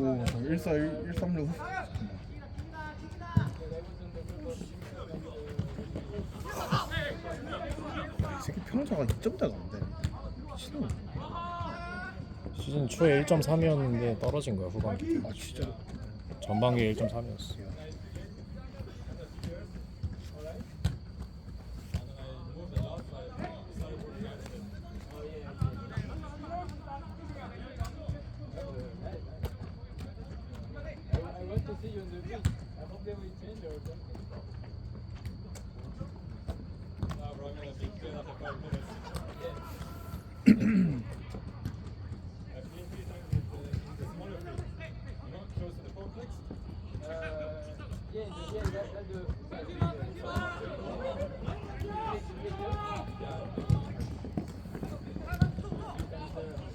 오, 141, 136. 이 새끼 평타가 2점대가 안 돼. 시즌 초에 1.3이었는데 떨어진 거야 후반기. 아 진짜. 전반기에 1.3이었어.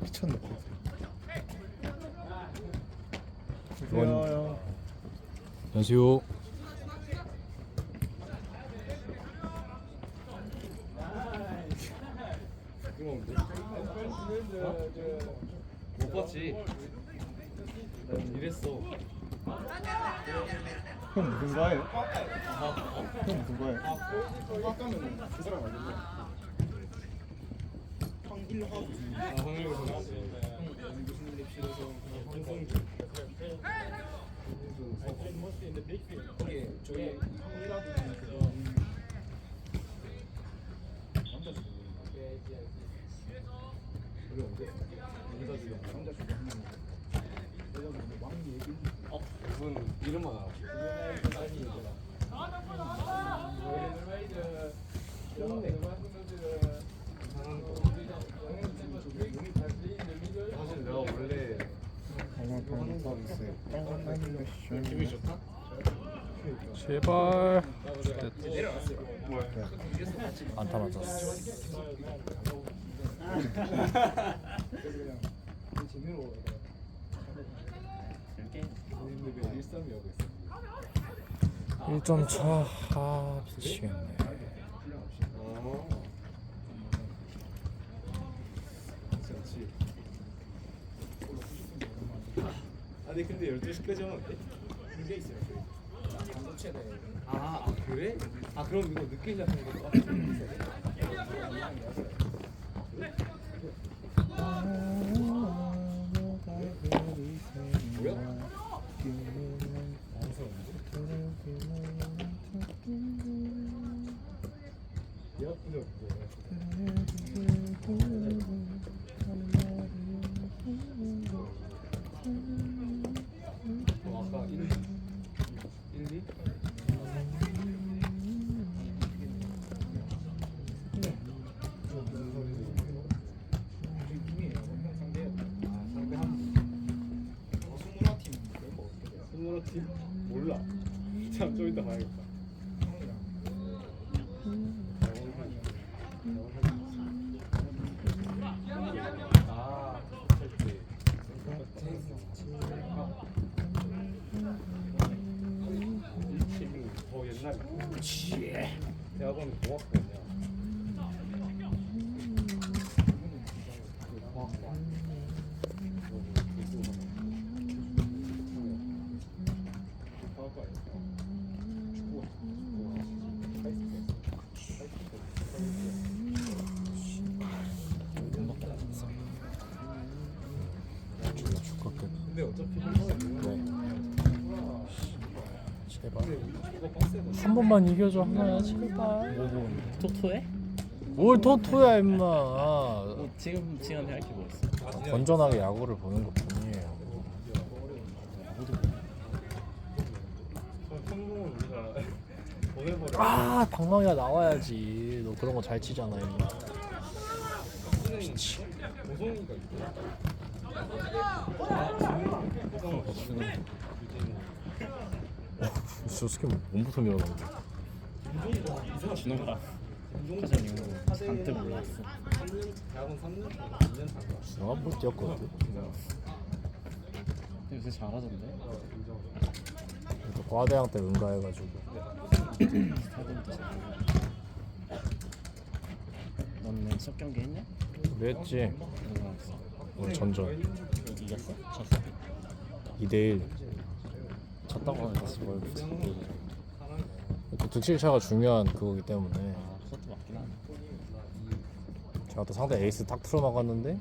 미쳤네. 안녕하세요. 안녕하세요. 못 봤지? 난 이랬어. 형 과에? 형 과에? 깎으면 그 사람 알겠네. 형 일로 하고 아, 황일구 선수. 무슨 일 입실에서 황성주. 거기 저희 형이라고 있는 그거 남자 주고 그게 언제? 남자 주고 남자 주고 한 명. 내가 뭐 왕이 얘기 어? 무슨 이름만 알아. 사실 내가 원래 기분이 좋다? 제발. 안타 맞았어. 재미로 1점 차. 아 미치겠네. 어. 그렇지. 아니 근데 12시까지 하면 안 돼? 그게 있어요. 반도체네. 아, 아 그래? 아 그럼 이거 늦게 시작하는 건가? 뭐 이따 봐야겠다. 아, 더. 대학원 공학번이야. 졸라 죽겠네. 근데 어차피 네. 제발 그거 빡세거든. 한 번만 이겨줘 하나야 제발 뭐뭐 토토해? 뭘 토토야 임마 뭐 지금 시간에 할게 뭐 있어? 건전하게 야구를 보는 것 뿐이에요 성공을 우리가 보내버려. 아 방망이가 나와야지 너 그런 거 잘 치잖아 임마 미치. 고성이가 있고. 저 스킨 몸부터 밀어넣는데 준호가 이후 잔뜩 올랐어. 3년, 대학원 3년, 2년 산 거. 수영아 못 뛰었거든 요새 잘하던데. 또 과대항 때 응가해가지고 스타일도 잘하고. 너는 첫 경기 했냐? 했어? 오늘 전전 이겼어? 졌어? 2대1 졌다고 하면 다시 뭘? 또 득실차가 중요한 그거기 때문에 아 그것도 맞긴 하네. 제가 또 상대 에이스 딱 틀어막았는데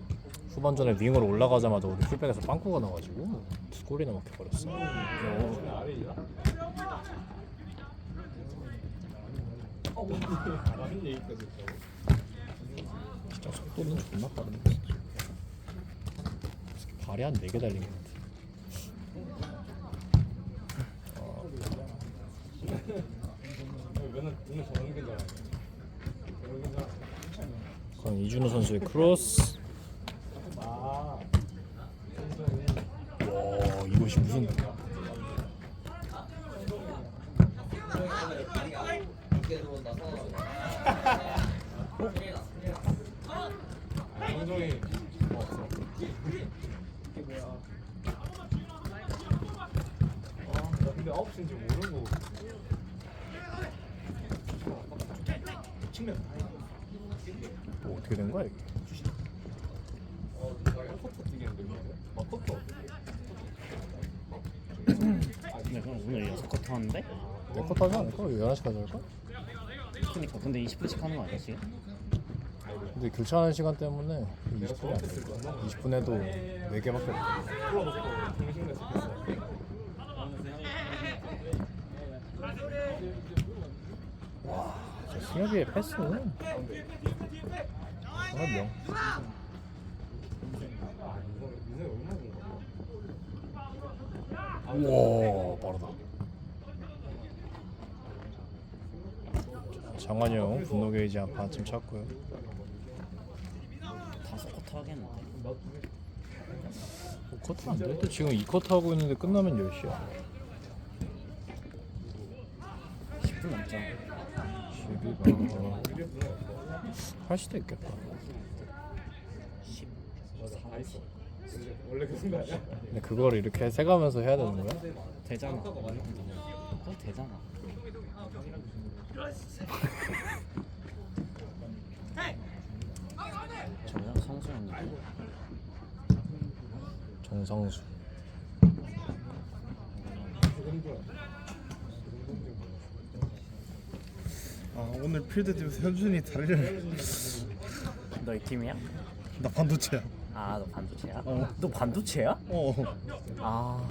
후반전에 윙으로 올라가자마자 우리 풀백에서 빵꾸가 나가지고 두 골이나 막혀버렸어 많은 얘기까지 했다고. 진짜 속도는 존나 빠른데 진짜 발이 한 4개 달린 것 같아. 그건 이준호 선수의 크로스 아. 와 이것이 무슨 감정이 좋았어. 이게 뭐야? 아, 9시인지 모르고. 측면 뭐 어떻게 된 거야 이게 커터 뛰겠는데? 막 커터. 아 근데 그럼 오늘 여섯 컷 하는데? 내 컷 하지 않을까? 11시까지 할까? 그니까 근데 20분씩 하는 거 아니야 지금? 근데 교체하는 시간 때문에 20분이 안 돼. 20분에도 4개밖에 없어. 풀어놓고 정신을 잡혔어. 저 승엽이의 패스는 정말 명. 아, 인생, 인생 얼마나 좋은 거야? 우와 빠르다. 장관이 형 분노 게이지 한 반쯤 찼고요. 다섯 컷 하겠는데. 뭐 커트 안 돼? 또 지금 2커트 하고 있는데 끝나면 10시야. 10분 넘잖아. 12가 할 수도 있겠다. 10. 맞아, 다 있어. 원래- 원래 그 순간 아니야? 근데 그거를 이렇게 세가면서 해야 되는 거야? 되잖아. 그거 되잖아. 저요? 성수 형님. 정상수. 아 오늘 필드 팀에서 현준이 다리를 너희 팀이야? 나 반도체야 아, 너 반도체야? 어. 너 반도체야? 어 아,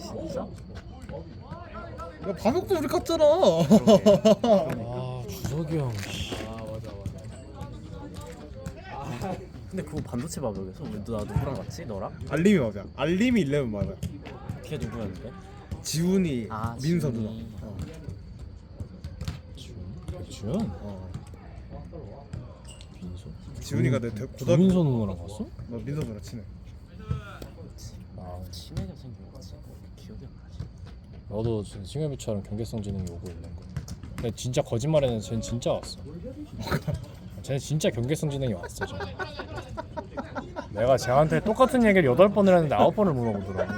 진짜? 야, 밤역도 우리 갔잖아 아 주석이 형. 씨. 아, 맞아, 맞아. 근데 그거 반도체 밥이었어? 왜 너, 나 누구랑 같이? 너랑? 알림이 맞아 알림이 11 맞아 걔 누구였는데? 지훈이 아, 민서 지훈이. 누나 어. 백지현? 어. 민서? 지훈이가 내 대- 고등학교 조민서 누나랑 갔어? 너 민서 누나 친해 아 친해져 생긴 거지. 기억이 안 나지. 너도 진짜 승엽이처럼 경계성 지능이 오고 있는 거. 근데 진짜 거짓말에는 쟤는 진짜 왔어. 쟤는 진짜 경계성 지능이 왔어. 쟤는. 내가 쟤한테 똑같은 얘기를 여덟 번을 했는데 아홉 번을 물어보더라고.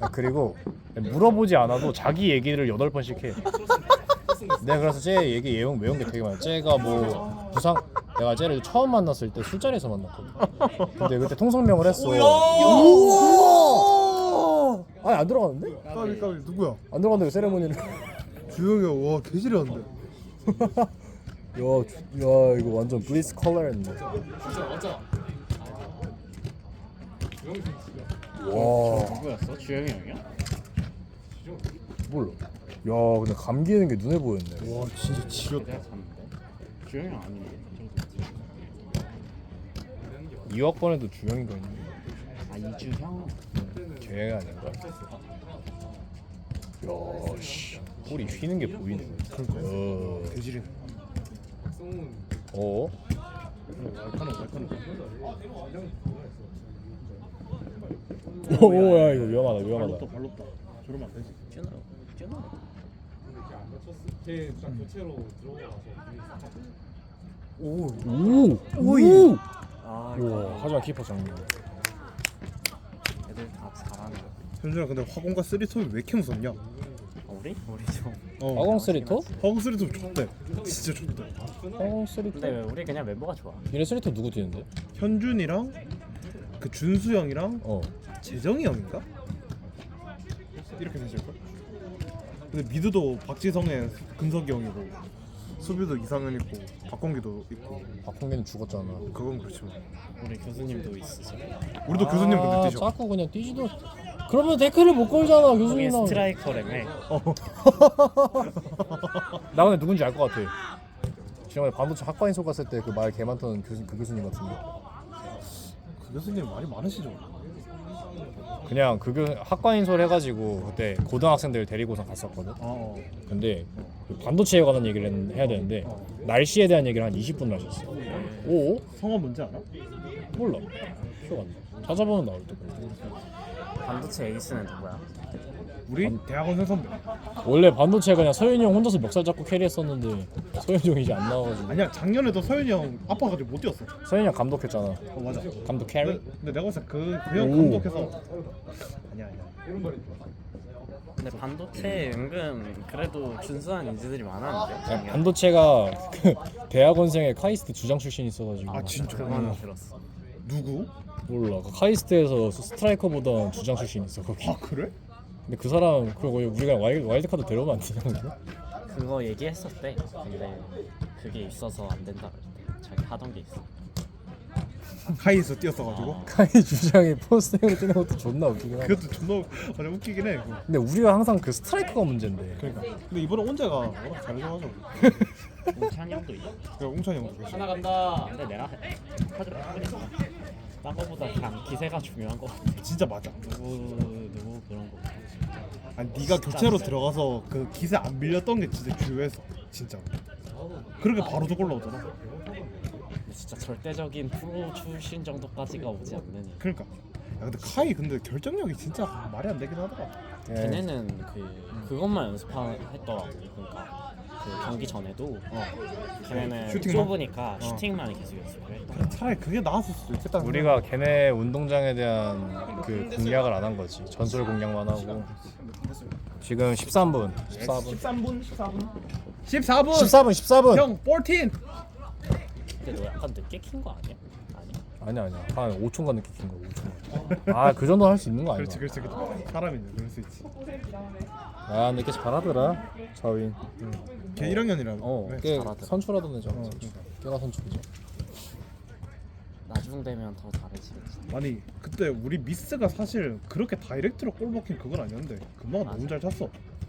아, 그리고 물어보지 않아도 자기 얘기를 여덟 번씩 해. 내가 그래서 쟤 얘기 외운, 외운 게 되게 많아. 쟤가 뭐 부상 내가 쟤를 처음 만났을 때 술자리에서 만났거든. 근데 그때 통성명을 했어. 아니 안 들어갔는데? 까비 까비 누구야? 안 들어갔는데 왜 세레모니를? 주영이 형와 개지렸는데 야, 주- 야 이거 완전 블리스 컬러였네. 진짜 맞아. 주영이 진짜. 와, 누구였어? 주영이 형이야? 몰라. 야 근데 감기는 게 눈에 보였네. 와 진짜 잤는데. 주영이 형 아닌데. 이 2학번에도 주영이가 있네. 아 이주형. 걔가 아닌가? 야 씨. 꼬리 휘는 게 보이네. 어. 돼지린 어? 왈카노 왈카노 오야 이거 위험하다 위험하다. 발롭다 발롭다 저러면 안 되지 뛰어나요. 뛰어나 요. 걔딱 교체로 들어가서 오. 오. 오. 아 우와 하지만 키퍼 장면. 애들 다 잘하네. 현준아 근데 화공과 쓰리톱이 왜 이렇게 무섭냐 아, 우리? 우리 좀. 어 화공 쓰리토? 화공 쓰리톱 좋대 진짜 좋대 화공 쓰리토. 근데 왜 우리 그냥 멤버가 좋아. 얘네 쓰리토 누구 뛰는데? 현준이랑 그 준수 형이랑 어. 재정이 형인가? 이렇게 되실 걸? 근데 미드도 박지성의 금석이 형이고 수비도 이상현 있고 박건기도 있고 박홍기는 죽었잖아. 그건 그렇죠 우리 교수님도 있으죠. 우리도 교수님 근데 아, 뛰셔 자꾸 그냥 뛰지도. 그러면 데크를 못 걸잖아 형이 교수님랑. 스트라이커라며. 나 근데 누군지 알 것 같아. 지난번에 반도체 학과인소 갔을 때 그 말 개 많던 교수, 그 교수님 같은데. 그 교수님 말이 많으시죠? 그냥 그 교, 학과인소를 해가지고 그때 고등학생들 데리고서 갔었거든. 어 근데 그 반도체에 관한 얘기를 했- 해야 되는데 날씨에 대한 얘기를 한 20분 하셨어. 오? 성함 뭔지 알아? 몰라. 기억 안 나. 찾아보면 나올 때. 반도체 에이스는 누구야? 우리 대학원생 선배 원래 반도체가 그냥 서윤이 형 혼자서 멱살 잡고 캐리했었는데 서윤이 형이 이제 안 나와가지고. 아니야 작년에도 서윤이 형 아파가지고 못 뛰었어 서윤이 형 감독했잖아. 어 맞아 감독 캐리? 근데, 근데 내가 봤을 때그형 오. 감독해서 아니야 아니야 근데 반도체 은근 그래도 준수한 인재들이 많았는데. 그냥 작년에. 반도체가 그 대학원생의 카이스트 주장 출신 있어가지고. 아 진짜? 그거는 들었어. 누구? 몰라. 그 카이스트에서 스트라이커보다 주장 출신 있어 거기. 아 그래? 근데 그 사람 그거 우리가 와일, 와일드카드 데려오면 안 되나? 그거 얘기했었대. 근데 그게 있어서 안 된다 그랬대. 자기 하던 게 있어. 카이에서 뛰었어가지고 카이 주장이 포스팅으로 뛰는 것도 존나 웃기긴 하다. 그것도 존나 맞아 웃기긴 해 그거. 근데 우리가 항상 그 스트라이커가 문제인데. 그러니까 근데 이번에 온재가 워낙 잘해줘가지고 웅찬이 형도 있어. 그래 웅찬이 형도 계시 하나 간다. 근데 내가 카드 바꾸니까 딴 거보다 그냥 기세가 중요한 거 같아. 진짜 맞아 누구 누구 그런 거. 아니 네가 교체로 들어가서 그 기세 안 밀렸던 게 진짜 중요했어 진짜 그렇게 바로 저 올라오잖아 근데 진짜 절대적인 프로 출신 정도까지가 오지 않느니. 그러니까 야 근데 카이 근데 결정력이 진짜 말이 안 되긴 하더라 예. 걔네는 그 그것만 연습했더라고. 그러니까 그 경기 전에도 어. 걔네는 슈팅만? 좁으니까 슈팅만 계속 연습을 했다. 그래, 차라리 그게 나았을 수도 있겠다 우리가 걔네 운동장에 대한 그 공략을 안 한 거지. 전술 공략만 하고. 지금 13분. 14분. 13분 14분 14분 14분 14분. 형 14! 근데 너 약간 늦게 킨 거 아니야? 아니. 아니야 아니야. 한 5초간 늦게 킨 거야. 5초간. 아그 정도 할 수 있는 거 아니야? 그렇지 그렇지 그렇지 사람이네 그럴 수 있지 아 늦게 잘하더라. 자윈. 걔 1학년이라 어. 그래. 꽤 잘하더라. 선출하던 애잖아. 어, 선출. 꽤나 선출이죠. 나중 되면 더 잘해지겠지. 아니 그때 우리 미스가 사실 그렇게 다이렉트로 골 먹힌 그건 아니었는데 금방 너무 잘 찼어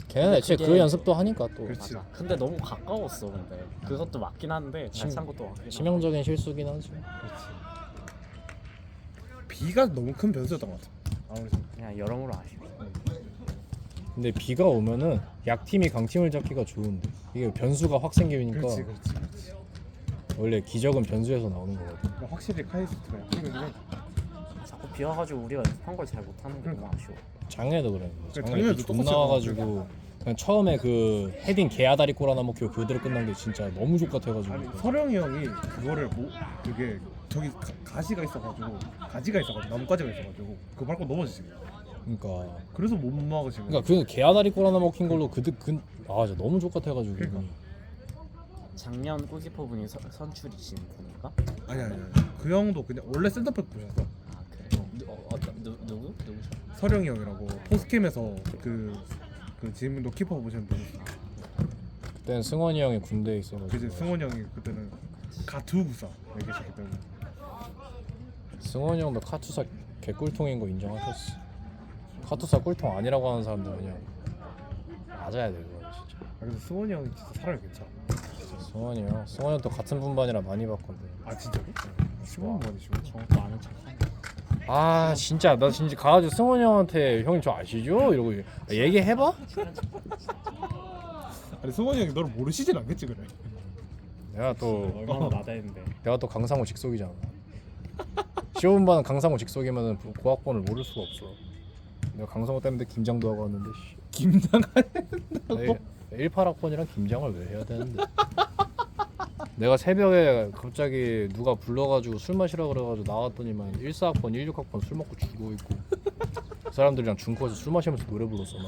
걔는 애초에 그 연습도 하니까 또 그렇지 맞아. 근데 너무 가까웠어. 근데 그것도 맞긴 한데 침- 잘찬 것도 맞긴 한데. 치명적인 실수긴 하지. 비가 너무 큰 변수였던 것 같아 아무리 생각해도. 그냥 여러모로 아쉬워. 근데 비가 오면은 약팀이 강팀을 잡기가 좋은데 이게 변수가 확 생기니까 그렇지 그렇지 그렇지 원래 기적은 변수에서 나오는 거거든. 확실히 카이스트가 해 자꾸 비와가지고 우리가 연습한 걸 잘 못하는 게 너무 아쉬워. 장애도 그래. 그래, 장애 작년에도 비존 똑같이 나와가지고 그냥 처음에 그 헤딩 개아다리 골 하나 먹히고 그대로 끝난 게 진짜 너무 족같아가지고. 아니 서령이 형이 그거를 뭐 그게 저기 가, 가시가 있어가지고 가지가 있어가지고 나뭇가지가 있어가지고 그거 밟고 넘어지지 그러니까 그래서 못 막으시고 그러니까 그 개아다리 골 하나 먹힌 걸로 그드 그아 진짜 너무 족같아가지고. 그러니까. 작년 골키퍼분이 서, 선출이신 분인가? 아니 아니 아니 그 형도 그냥 원래 센터백 보셨어 아 그래. 누, 어, 어, 누, 누구? 누구죠? 서령이 형이라고 포스캠에서 그, 그 지금도 키퍼 보시는 분이 있어 그때는 승원이 형이 군대에 있어가지고. 그 이제 승원이 형이 그때는 가투 부사 계셨기 때문에 승원이 형도 카투사 개꿀통인 거 인정하셨어. 카투사 꿀통 아니라고 하는 사람들 그냥 맞아야 돼 그거 진짜. 아, 근데 승원이 형이 진짜 사람이 괜찮아. 승원이 형, 승원이 형도 같은 분반이라 많이 봤거든. 아 진짜로? 승원 많이시고. 저것도 아는 척 아 진짜 나 진짜 가가지고 승원이 형한테 형님 저 아시죠? 이러고 얘기해봐? 아니 승원이 형이 너를 모르시진 않겠지 그래. 내가 또 얼마나 나대는데 내가 또 강상우 직속이잖아. 시험반 강상우 직속이면은 고학번을 모를 수가 없어. 내가 강상우 때문에 김장도 하고 왔는데 씨. 김장 내 18학번이랑 김장을 왜 해야 되는데? 내가 새벽에 갑자기 누가 불러가지고 술 마시라 그래가지고 나왔더니만 14학번, 16학번 술 먹고 죽어 있고 그 사람들이랑 중코에서 술 마시면서 노래 불렀어 나.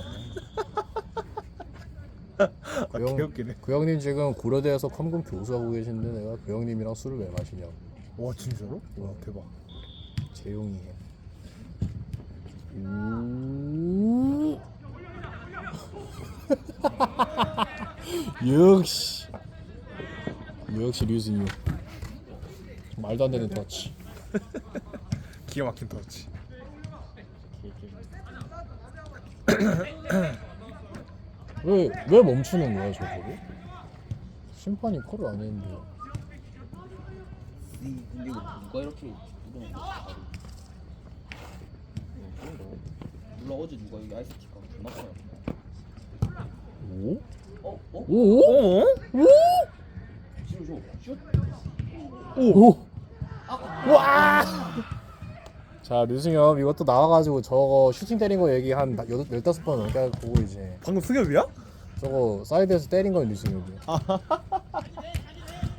그, 형, 개웃기네. 그 형님 지금 고려대에서 컴금 교수하고 계신데 내가 그 형님이랑 술을 왜 마시냐고 와 진짜로? 와 대박. 우. 역시. 역시 류승유 말도 안 되는 터치. 기가 막힌 터치. 왜 왜 멈추는 거야 저거를 심판이 콜을 안 했는데. 근데 이거 누가 이렇게 누르는 거야? 몰라 어제 누가 여기 아이스티가 존나 커요. 오? 어? 어? 오? 어? 지금 줘. 슛? 오! 와! 자 류승엽 이것도 나와가지고 저거 슈팅 때린 거 얘기 한 여- 열다섯 번 넘게 보고 이제 방금 승엽이야? 저거 사이드에서 때린 건 류승엽이야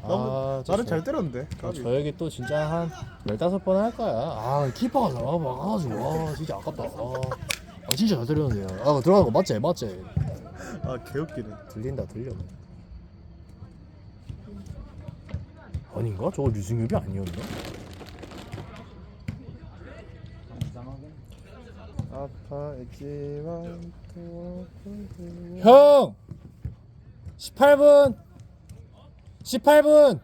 나저 나는 저- 잘 때렸는데. 저, 저 얘기 또 진짜 한 열다섯 번할 거야 아 키퍼가 나와 막아가지고 와 진짜 아깝다 아, 아 진짜 잘 때렸는데 아 들어가는 거 맞지 맞지 아 개웃기네. 들린다 들려 아닌가? 저거 류승엽이 아니었나? 아파했지만 형! 18분! 18분!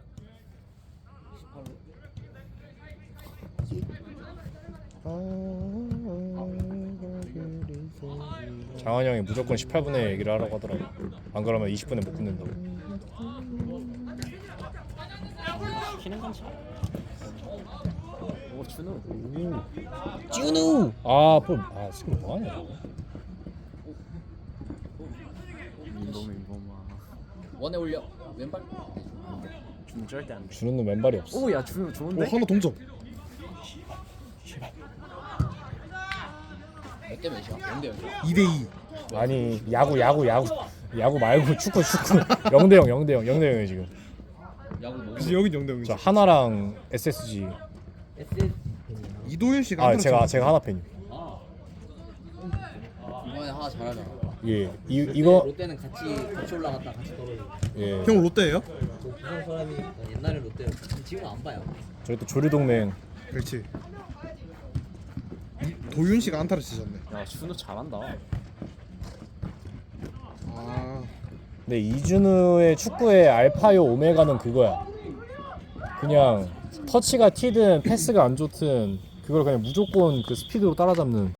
장환이 형이 무조건 18분에 얘기를 하라고 하더라고 안 그러면 20분에 못 끝낸다고 키는 건 잘. 오 준우 쭈누! 아, 뭐, 아, 지금 뭐 하냐 저거 너무 인범아 원에 올려. 왼발. 준우 절대 안 돼 주는 왼발이 없어 오야 준우 오 좋은데? 하나 동점. 몇대 몇이야? 0대 0이야. 2대 2. 아니 야구 야구 야구 야구 말고 축구 축구 0대 0 0대 0 0대 0이에요 지금 야구. 그치 여긴 0대 0이지. 저 하나랑 SSG 이도현 씨가 아한 제가 제가 하나 팬이에요 이번에 하나 잘하잖아. 예 이, 이거 롯데는 같이 같이 올라갔다 같이 떨어져. 예형 롯데예요? 부산 사람이 옛날에 롯데 지금 안 봐요. 저희 또 조류 동맹 그렇지. 이- 도윤 씨가 안타를 치셨네. 야 준우 잘한다 아 근데 이준우의 축구의 알파요 오메가는 그거야 그냥 터치가 튀든 패스가 안 좋든 그걸 그냥 무조건 그 스피드로 따라잡는